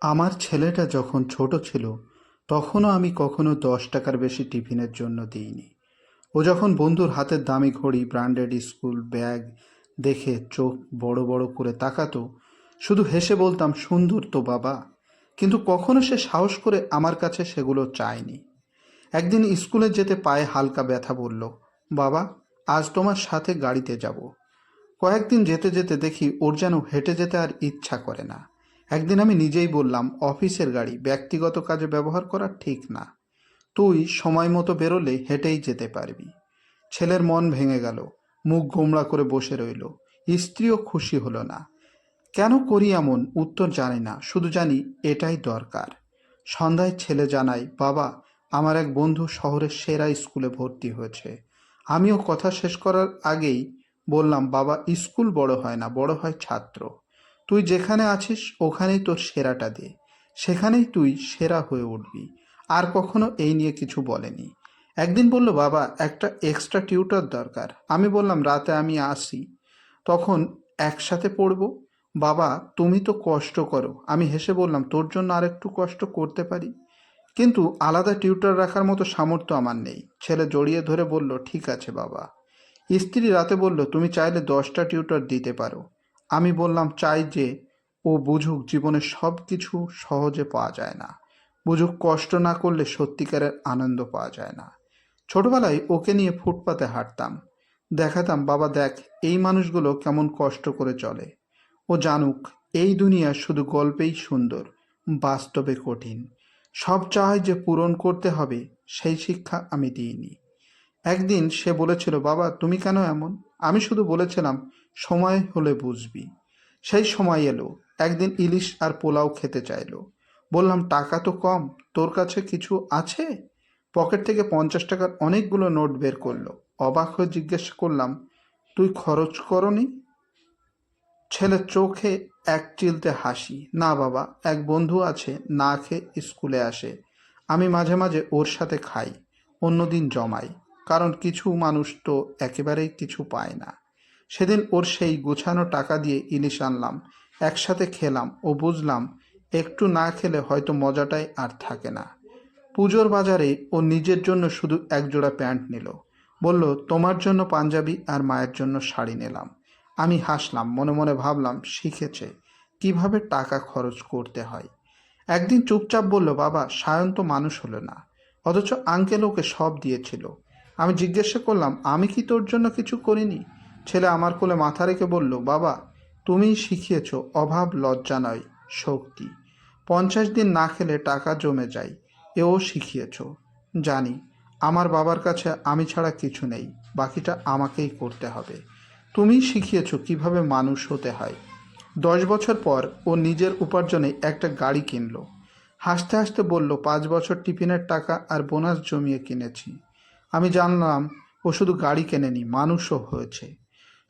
আমার ছেলেটা যখন ছোট ছিল, তখনও আমি কখনো দশ টাকার বেশি টিফিনের জন্য দিইনি। ও যখন বন্ধুর হাতের দামি ঘড়ি, ব্র্যান্ডেড স্কুল ব্যাগ দেখে চোখ বড় বড় করে তাকাতো, শুধু হেসে বলতাম, সুন্দর তো বাবা। কিন্তু কখনো সে সাহস করে আমার কাছে সেগুলো চায়নি। একদিন স্কুলে যেতে পায়ে হালকা ব্যথা বলল, বাবা, আজ তোমার সাথে গাড়িতে যাব। কয়েকদিন যেতে যেতে দেখি ওর যেন হেঁটে যেতে আর ইচ্ছা করে না। একদিন আমি নিজেই বললাম, অফিসের গাড়ি, ব্যক্তিগত কাজে ব্যবহার করা ঠিক না। তুই সময় মতো বেরোলে হেঁটেই যেতে পারবি। ছেলের মন ভেঙে গেল, মুখ গোমড়া করে বসে রইল। স্ত্রীও খুশি হলো না। কেন করি এমন? উত্তর জানি না। শুধু জানি এটাই দরকার। সন্ধ্যায় ছেলে জানায়, বাবা, আমার এক বন্ধু শহরের সেরা স্কুলে ভর্তি হয়েছে। আমিও কথা শেষ করার আগেই বললাম, বাবা, স্কুল বড় হয় না, বড় হয় ছাত্র তুই যেখানে আছিস, ওখানেই তোর সেরাটা দে। সেখানেই তুই সেরা হয়ে উঠবি। আর কখনো এই নিয়ে কিছু বলেনি। একদিন বলল, বাবা, একটা এক্সট্রা টিউটর দরকার। আমি বললাম, রাতে আমি আসি। তখন একসাথে পড়ব? বাবা, তুমি তো কষ্ট করো। আমি হেসে বললাম, তোর জন্য আর একটু কষ্ট করতে পারি? কিন্তু আলাদা টিউটর রাখার মতো সামর্থ্য আমার নেই। ছেলে জড়িয়ে ধরে বলল, ঠিক আছে বাবা। স্ত্রী রাতে বলল, তুমি চাইলে দশটা টিউটর দিতে পারো। আমি বললাম, চাই যে ও বুঝুক, জীবনে সব কিছু সহজে পাওয়া যায় না। বুঝুক, কষ্ট না করলে সত্যিকারের আনন্দ পাওয়া যায় না। ছোটবেলায় ওকে নিয়ে ফুটপাতে হাঁটতাম। দেখাতাম, বাবা, দেখ, এই মানুষগুলো কেমন কষ্ট করে চলে। ও জানুক, এই দুনিয়া শুধু গল্পেই সুন্দর, বাস্তবে কঠিন। সব চায় যে পূরণ করতে হবে, সেই শিক্ষা আমি দিইনি। একদিন সে বলেছিল, বাবা, তুমি কেন এমন? আমি শুধু বলেছিলাম সময় হলে বুঝবি। সেই সময় এলো। একদিন ইলিশ আর পোলাও খেতে চাইলো। বললাম, টাকা তো কম, তোর কাছে কিছু আছে? পকেট থেকে পঞ্চাশ টাকার অনেকগুলো নোট বের করল। অবাক হয়ে জিজ্ঞেস করলাম, তুই খরচ করনি? ছেলের চোখে এক চিলতে হাসি, না বাবা, এক বন্ধু আছে, না খেয়ে স্কুলে আসে। আমি মাঝে মাঝে ওর সাথে খাই, অন্যদিন জমাই। কারণ কিছু মানুষ তো একেবারেই কিছু পায় না। সেদিন ওর সেই গোছানো টাকা দিয়ে ইলিশ আনলাম, একসাথে খেলাম ও বুঝলাম একটু না খেলে হয়তো মজাটাই আর থাকে না। পুজোর বাজারে ও নিজের জন্য শুধু এক জোড়া প্যান্ট নিল। বলল, তোমার জন্য পাঞ্জাবি আর মায়ের জন্য শাড়ি নিলাম। আমি হাসলাম, মনে মনে ভাবলাম, শিখেছে, কীভাবে টাকা খরচ করতে হয়? একদিন চুপচাপ বলল, বাবা, সায়ন তো মানুষ হলো না, অথচ আঙ্কেল ওকে সব দিয়েছিল। আমি জিজ্ঞাসা করলাম, আমি কি তোর জন্য কিছু করিনি? ছেলে আমার কোলে মাথা রেখে বলল, বাবা, তুমিই শিখিয়েছ অভাব লজ্জা নয়, শক্তি। পঞ্চাশ দিন না খেলে টাকা জমে যায়, এও শিখিয়েছ। জানি, আমার বাবার কাছে আমি ছাড়া কিছু নেই, বাকিটা আমাকেই করতে হবে। তুমিই শিখিয়েছ কীভাবে মানুষ হতে হয়। দশ বছর পর ও নিজের উপার্জনে একটা গাড়ি কিনল। হাসতে হাসতে বলল, পাঁচ বছর টিফিনের টাকা আর বোনাস জমিয়ে কিনেছি। আমি জানলাম ও শুধু গাড়ি কেনেনি, মানুষও হয়েছে।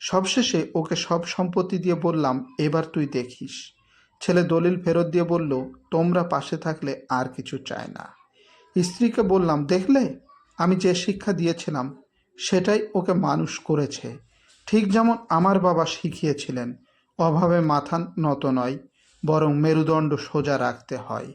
সবশেষে ওকে সব সম্পত্তি দিয়ে বললাম, এবার তুই দেখিস। ছেলে দলিল ফেরত দিয়ে বলল, তোমরা পাশে থাকলে আর কিছু চায় না। স্ত্রীকে বললাম, দেখলে? আমি যে শিক্ষা দিয়েছিলাম, সেটাই ওকে মানুষ করেছে। ঠিক যেমন আমার বাবা শিখিয়েছিলেন, অভাবে মাথা নত নয়, বরং মেরুদণ্ড সোজা রাখতে হয়।